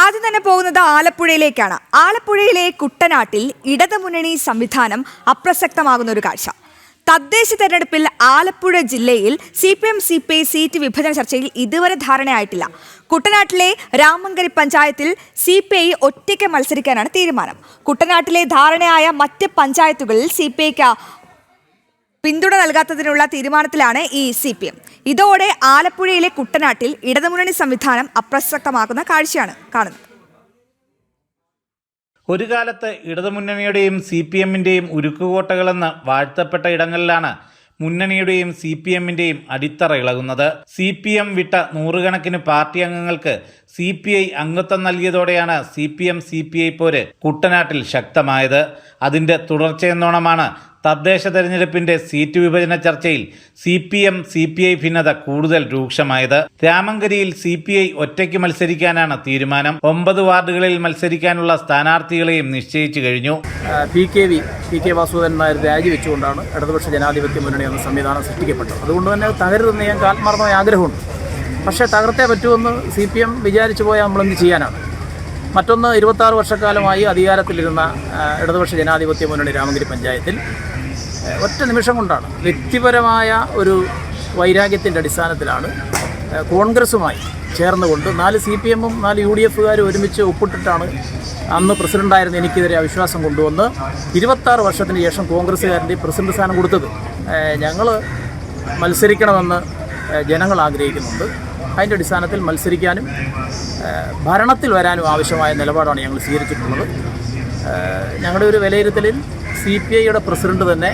ആദ്യം തന്നെ പോകുന്നത് ആലപ്പുഴയിലേക്കാണ്. ആലപ്പുഴയിലെ കുട്ടനാട്ടിൽ ഇടതുമുന്നണി സംവിധാനം അപ്രസക്തമാകുന്ന ഒരു കാഴ്ച. തദ്ദേശ തെരഞ്ഞെടുപ്പിൽ ആലപ്പുഴ ജില്ലയിൽ C P M C P I seat വിഭജന ചർച്ചയിൽ ഇതുവരെ ധാരണയായിട്ടില്ല. കുട്ടനാട്ടിലെ രാമങ്കരി പഞ്ചായത്തിൽ സി പി ഐ ഒറ്റയ്ക്ക് മത്സരിക്കാനാണ് തീരുമാനം. കുട്ടനാട്ടിലെ ധാരണയായ മറ്റ് പഞ്ചായത്തുകളിൽ സി പി ഐക്ക് പിന്തുണ നൽകാത്തതിനുള്ള തീരുമാനത്തിലാണ് ഈ സി പി എം ഇതോടെ ആലപ്പുഴയിലെ കുട്ടനാട്ടിൽ ഇടതുമുന്നണി സംവിധാനം അപ്രസക്തമാക്കുന്ന കാഴ്ചയാണ് കാണുന്നത്. ഒരു കാലത്ത് ഇടതുമുന്നണിയുടെയും സി പി എമ്മിന്റെയും ഉരുക്കുകോട്ടകളെന്ന് വാഴ്ത്തപ്പെട്ട ഇടങ്ങളിലാണ് മുന്നണിയുടെയും സി പി എമ്മിന്റെയും അടിത്തറ ഇളകുന്നത്. സി പി എം വിട്ട നൂറുകണക്കിന് പാർട്ടി അംഗങ്ങൾക്ക് സി പി ഐ അംഗത്വം നൽകിയതോടെയാണ് C P M C P I പോര് കുട്ടനാട്ടിൽ ശക്തമായത്. അതിന്റെ തുടർച്ചയെന്നോണമാണ് തദ്ദേശ തെരഞ്ഞെടുപ്പിന്റെ സീറ്റ് വിഭജന ചർച്ചയിൽ C P M C P I ഭിന്നത കൂടുതൽ രൂക്ഷമായത്. രാമങ്കരിയിൽ സി പി ഐ ഒറ്റയ്ക്ക് മത്സരിക്കാനാണ് തീരുമാനം. ഒമ്പത് വാർഡുകളിൽ മത്സരിക്കാനുള്ള സ്ഥാനാർത്ഥികളെയും നിശ്ചയിച്ചു കഴിഞ്ഞു. P K V P K Vasudevan Nair രാജിവെച്ചുകൊണ്ടാണ് ഇടതുപക്ഷ ജനാധിപത്യ മുന്നണി എന്ന സംവിധാനം സൃഷ്ടിക്കപ്പെട്ടത്. അതുകൊണ്ട് തന്നെ തകരുത് ഞങ്ങൾക്ക് ആത്മാർത്ഥമായ ആഗ്രഹമുണ്ട്. പക്ഷേ തകർത്തേ പറ്റുമെന്ന് സി പി എം വിചാരിച്ചു പോയാൽ നമ്മളെന്ത് ചെയ്യാനാണ്? മറ്റൊന്ന് ഇരുപത്താറ് വർഷക്കാലമായി അധികാരത്തിലിരുന്ന ഇടതുപക്ഷ ജനാധിപത്യ മുന്നണി രാമഗിരി പഞ്ചായത്തിൽ ഒറ്റ നിമിഷം കൊണ്ടാണ് വ്യക്തിപരമായ ഒരു വൈരാഗ്യത്തിന്റെ അടിസ്ഥാനത്തിലാണ് കോൺഗ്രസുമായി ചേർന്നുകൊണ്ട് നാല് സി പി എമ്മും നാല് യു ഡി എഫുകാരും ഒരുമിച്ച് ഒപ്പിട്ടിട്ടാണ് അന്ന് പ്രസിഡന്റായിരുന്ന എനിക്കെതിരെ അവിശ്വാസം കൊണ്ടുവന്ന് ഇരുപത്താറ് വർഷത്തിന് ശേഷം കോൺഗ്രസ്സുകാരന്റെ പ്രസിഡന്റ് സ്ഥാനം കൊടുത്തത്. ഞങ്ങൾ മത്സരിക്കണമെന്ന് ജനങ്ങൾ ആഗ്രഹിക്കുന്നുണ്ട്. അതിന്റെ അടിസ്ഥാനത്തിൽ മത്സരിക്കാനും ഭരണത്തിൽ വരാനും ആവശ്യമായ നിലപാടാണ് ഞങ്ങൾ സ്വീകരിച്ചിട്ടുള്ളത്. ഞങ്ങളുടെ ഒരു വിലയിരുത്തലിൽ സി പി ഐയുടെ പ്രസിഡന്റ് തന്നെ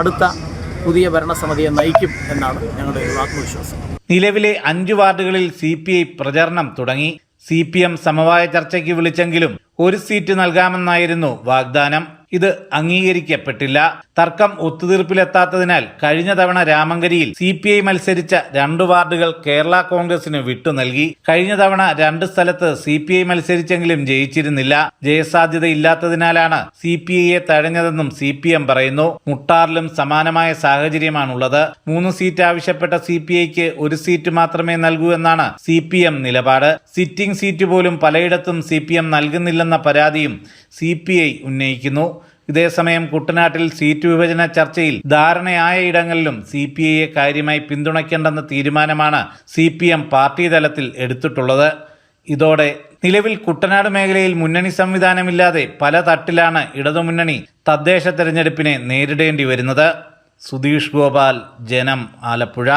അടുത്ത പുതിയ ഭരണസമിതിയെ നയിക്കും എന്നാണ് ഞങ്ങളുടെ ആത്മവിശ്വാസം. നിലവിലെ അഞ്ചു വാർഡുകളിൽ സി പി ഐ പ്രചരണം തുടങ്ങി. സി പി എം സമവായ ചർച്ചയ്ക്ക് വിളിച്ചെങ്കിലും ഒരു സീറ്റ് നൽകാമെന്നായിരുന്നു വാഗ്ദാനം. ഇത് അംഗീകരിക്കപ്പെട്ടില്ല. തർക്കം ഒത്തുതീർപ്പിലെത്താത്തതിനാൽ കഴിഞ്ഞ തവണ രാമങ്കരിയിൽ സി പി ഐ മത്സരിച്ച രണ്ട് വാർഡുകൾ കേരള കോൺഗ്രസിന് വിട്ടു നൽകി. കഴിഞ്ഞ തവണ രണ്ട് സ്ഥലത്ത് സി പി ഐ മത്സരിച്ചെങ്കിലും ജയിച്ചിരുന്നില്ല. ജയസാധ്യതയില്ലാത്തതിനാലാണ് സി പി ഐയെ തഴഞ്ഞതെന്നും സി പി എം പറയുന്നു. മുട്ടാറിലും സമാനമായ സാഹചര്യമാണുള്ളത്. മൂന്ന് സീറ്റ് ആവശ്യപ്പെട്ട സി പി ഐക്ക് ഒരു സീറ്റ് മാത്രമേ നൽകൂ എന്നാണ് സി പി എം നിലപാട്. സിറ്റിംഗ് സീറ്റ് പോലും പലയിടത്തും സി പി എം നൽകുന്നില്ലെന്ന പരാതിയും സി പി ഐ ഉന്നയിക്കുന്നു. ഇതേസമയം കുട്ടനാട്ടിൽ സീറ്റ് വിഭജന ചർച്ചയിൽ ധാരണയായ ഇടങ്ങളിലും സി പി ഐയെ കാര്യമായി പിന്തുണയ്ക്കേണ്ടെന്ന തീരുമാനമാണ് സി പി എം പാർട്ടി തലത്തിൽ എടുത്തിട്ടുള്ളത്. ഇതോടെ നിലവിൽ കുട്ടനാട് മേഖലയിൽ മുന്നണി സംവിധാനമില്ലാതെ പല തട്ടിലാണ് ഇടതുമുന്നണി തദ്ദേശ തെരഞ്ഞെടുപ്പിനെ നേരിടേണ്ടി വരുന്നത്. സുധീഷ് ഗോപാൽ ജനം ആലപ്പുഴ.